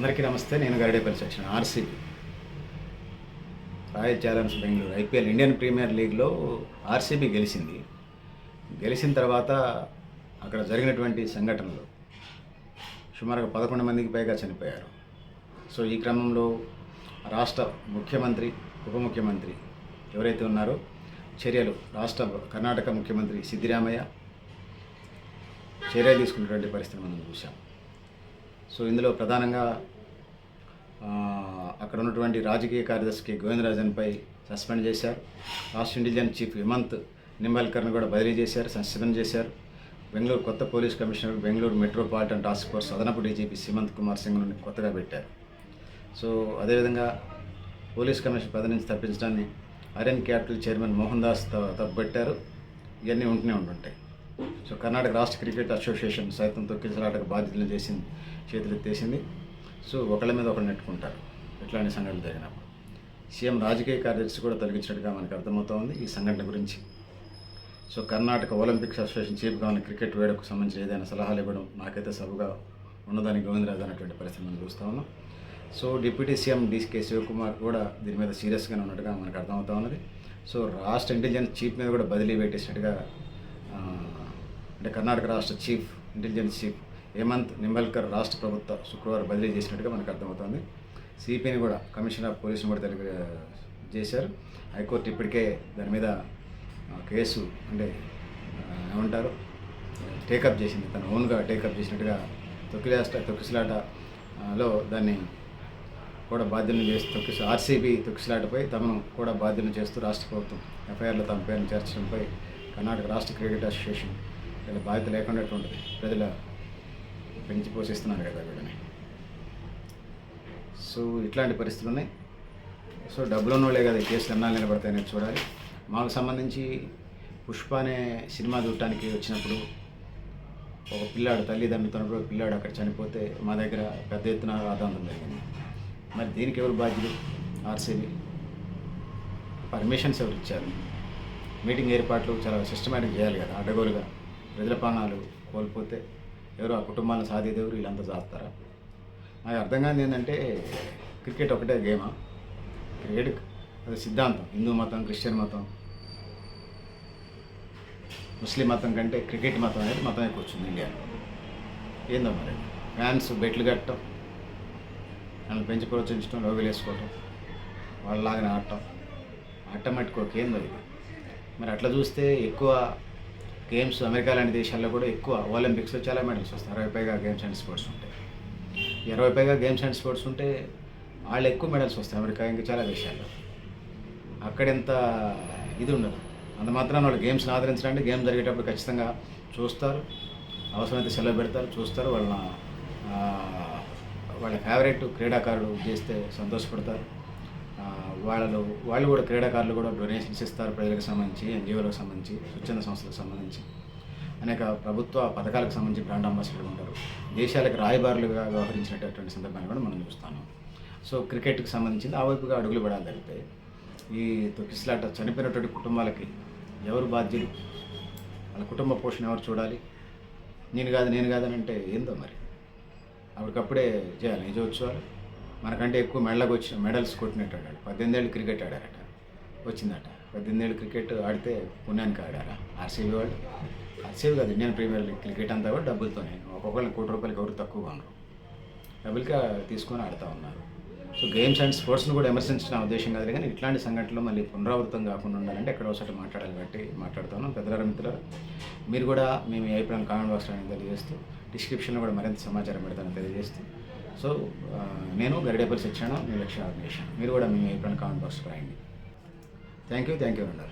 అందరికీ నమస్తే నేను Garidepalli section RCB. Royal challenge Bengaluru IPL Indian premier లీగ్లో ఆర్సీబీ గెలిచింది. గెలిచిన తర్వాత అక్కడ జరిగినటువంటి సంఘటనలు సుమారుగా పదకొండు మందికి పైగా చనిపోయారు. సో ఈ క్రమంలో రాష్ట్ర ముఖ్యమంత్రి ఉప ముఖ్యమంత్రి ఎవరైతే ఉన్నారో చర్యలు రాష్ట్ర కర్ణాటక ముఖ్యమంత్రి సిద్ధిరామయ్య చర్యలు తీసుకున్నటువంటి పరిస్థితి మనం చూసాం సో ఇందులో ప్రధానంగా అక్కడ ఉన్నటువంటి రాజకీయ కార్యదర్శికి గోవిందరాజన్పై సస్పెండ్ చేశారు. రాష్ట్ర ఇంటెలిజెన్స్ చీఫ్ హిమంత్ నింబాల్కర్ను కూడా బదిలీ చేశారు సస్పెండ్ చేశారు. బెంగళూరు కొత్త police commissioner Bengaluru metropolitan task force అదనపు డీజీపీ సిమంత్ కుమార్ సింగ్ను కొత్తగా పెట్టారు. సో అదేవిధంగా పోలీస్ కమిషన్ పదవి నుంచి తప్పించడాన్ని ఆర్యన్ క్యాపిటల్ చైర్మన్ మోహన్ దాస్ త- తప్పుపెట్టారు ఇవన్నీ ఉంటూనే ఉంటుంటాయి సో కర్ణాటక రాష్ట్ర క్రికెట్ అసోసియేషన్ సైతం తొక్కిసలాటకు బాధ్యతలు చేసింది చేతులు ఎత్తేసింది. సో ఒకళ్ళ మీద ఒకళ్ళు నెట్టుకుంటారు. ఇట్లాంటి సంఘటనలు జరిగినప్పుడు. సీఎం రాజకీయ కార్యదర్శి కూడా తొలగించినట్టుగా మనకు అర్థమవుతోంది ఈ సంఘటన గురించి. సో కర్ణాటక ఒలింపిక్స్ అసోసియేషన్ చీఫ్గా ఉన్న క్రికెట్ వేడుకకు సంబంధించి ఏదైనా సలహాలు ఇవ్వడం నాకైతే సబుగా ఉన్నదని గోవిందరాజు అనేటువంటి పరిస్థితి మనం చూస్తూ ఉన్నాం. So deputy CM DK Shivakumar కూడా దీని మీద సీరియస్గానే ఉన్నట్టుగా మనకు అర్థమవుతా ఉన్నది. సో రాష్ట్ర ఇంటెలిజెన్స్ చీఫ్ మీద కూడా బదిలీ పెట్టేసినట్టుగా అంటే కర్ణాటక రాష్ట్ర chief intelligence chief Hemant Nimbalkar రాష్ట్ర ప్రభుత్వ శుక్రవారం బదిలీ చేసినట్టుగా మనకు అర్థమవుతోంది. సిపిని కూడా కమిషనర్ ఆఫ్ పోలీసులు కూడా తెలిపి చేశారు. హైకోర్టు ఇప్పటికే దాని మీద కేసు అంటే ఏమంటారు? టేకప్ చేసింది. తన ఓన్గా టేకప్ చేసినట్టుగా తొక్కిలాట తొక్కిసలాటలో లో దాన్ని కూడా బాధ్యులను చేస్తూ తొక్కిస ఆర్సీబీ తొక్కిసలాటపై తమను కూడా బాధ్యులను చేస్తూ రాష్ట్ర ప్రభుత్వం ఎఫ్ఐఆర్లో తమ పేరును చేర్చడంపై కర్ణాటక రాష్ట్ర క్రికెట్ అసోసియేషన్ వీళ్ళ బాధ్యత లేకుండా ఉంటుంది ప్రజల పెంచి పోషిస్తున్నారు కదా వీళ్ళని. సో ఇట్లాంటి పరిస్థితులు ఉన్నాయి సో డబ్బులు ఉన్నోళ్ళే కదా ఈ కేసులు ఎన్నాళ్ళు నిలబడతాయని చూడాలి. మాకు సంబంధించి పుష్ప అనే సినిమా చూడటానికి వచ్చినప్పుడు ఒక పిల్లాడు తల్లిదండ్రులతో పిల్లాడు అక్కడ చనిపోతే మా దగ్గర పెద్ద ఎత్తున ఆదాంతం జరిగింది. మరి దీనికి ఎవరు బాధ్యులు? ఆర్సీబీ. పర్మిషన్స్ ఎవరు ఇచ్చారు? మీటింగ్ ఏర్పాట్లు చాలా సిస్టమేటిక్ చేయాలి కదా అడ్డగోలుగా. ప్రజల ప్రాణాలు కోల్పోతే ఎవరు ఆ కుటుంబాలను సాధేదేవరు వీళ్ళంతా చేస్తారా నాకు అర్థం కాదు ఏంటంటే క్రికెట్ ఒకటే గేమా? క్రికెట్ అది సిద్ధాంతం. హిందూ మతం క్రిస్టియన్ మతం ముస్లిం మతం కంటే క్రికెట్ మతం అనేది మతం ఎక్కువ వచ్చింది ఇండియాలో. ఏందో మరి? ఫ్యాన్స్ బెట్లు కట్టడం వాళ్ళని పెంచి ప్రోత్సహించడం లోగలు వేసుకోవటం వాళ్ళలాగానే ఆడటం. ఆటోమేటిక్ ఒక ఏందో ఇది. మరి అట్లా చూస్తే ఎక్కువ గేమ్స్ అమెరికా లాంటి దేశాల్లో కూడా ఎక్కువ ఒలింపిక్స్లో చాలా మెడల్స్ వస్తాయి. అరవై పైగా గేమ్స్ అండ్ స్పోర్ట్స్ ఉంటాయి ఇరవై పైగా గేమ్స్ అండ్ స్పోర్ట్స్ ఉంటే వాళ్ళు ఎక్కువ మెడల్స్ వస్తాయి అమెరికా ఇంకా చాలా దేశాల్లో. అక్కడెంత ఇది ఉండదు. అంత మాత్రం వాళ్ళు గేమ్స్ని ఆదరించడానికి గేమ్ జరిగేటప్పుడు ఖచ్చితంగా చూస్తారు. అవసరమైతే సెలవు పెడతారు. చూస్తారు. వాళ్ళ వాళ్ళ ఫేవరెట్ క్రీడాకారుడు చేస్తే సంతోషపడతారు. వాళ్ళలో వాళ్ళు వాళ్ళు కూడా క్రీడాకారులు కూడా డొనేషన్స్ ఇస్తారు ప్రజలకు సంబంధించి ఎన్జిఓలకు సంబంధించి స్వచ్ఛంద సంస్థలకు సంబంధించి. అనేక ప్రభుత్వ పథకాలకు సంబంధించి బ్రాండ్ అంబాసిడర్లు ఉంటారు. దేశాలకు రాయబారులుగా వ్యవహరించినటువంటి సందర్భాన్ని కూడా మనం చూస్తాను సో క్రికెట్కి సంబంధించింది ఆ వైపుగా అడుగులు పడాలి తప్పితే ఈ తొక్కిసలాట చనిపోయినటువంటి కుటుంబాలకి ఎవరు బాధ్యులు? వాళ్ళ కుటుంబ పోషణ ఎవరు చూడాలి? నేను కాదు నేను కాదని అంటే ఏందో మరి? అప్పటికప్పుడే చేయాలి నిజోత్సవాలు మనకంటే ఎక్కువ మెడలకు వచ్చిన మెడల్స్ కొట్టినట్టు పద్దెనిమిదేళ్ళు పద్దెనిమిది ఏళ్ళు క్రికెట్ ఆడారట. వచ్చిందట. పద్దెనిమిది ఏళ్ళు క్రికెట్ ఆడితే పుణ్యానికి ఆడారా? ఆర్సీబీ వాళ్ళు? ఆర్సీబీ కాదు ఇండియన్ ప్రీమియర్ లీగ్ క్రికెట్ అంతా కూడా డబ్బులతోనే. ఒక్కొక్కరికి కోటి రూపాయలకి ఎవరు తక్కువ ఉన్నారు డబ్బులుగా తీసుకొని ఆడుతూ ఉన్నారు. సో గేమ్స్ అండ్ స్పోర్ట్స్ని కూడా విమర్శించిన ఉద్దేశం కాదు కానీ ఇట్లాంటి సంఘటనలు మళ్ళీ పునరావృతం కాకుండా ఉండాలంటే ఎక్కడో ఒకసారి మాట్లాడాలి కాబట్టి మాట్లాడుతున్నాం పెద్దలారా మిత్రులు మీరు కూడా మేము ఏ అభిప్రాయం కామెంట్ బాక్స్లో తెలియజేస్తూ డిస్క్రిప్షన్లో కూడా మరింత సమాచారం పెడతానని తెలియజేస్తూ సో నేను గరిడేపల్లి శిక్షణ మీ లక్ష్య ఆర్గనైజేషన్ మీరు కూడా మీ ఎప్పుడైనా కామెంట్ బాక్స్ రాయండి. థ్యాంక్ యూ థ్యాంక్ యూ అండి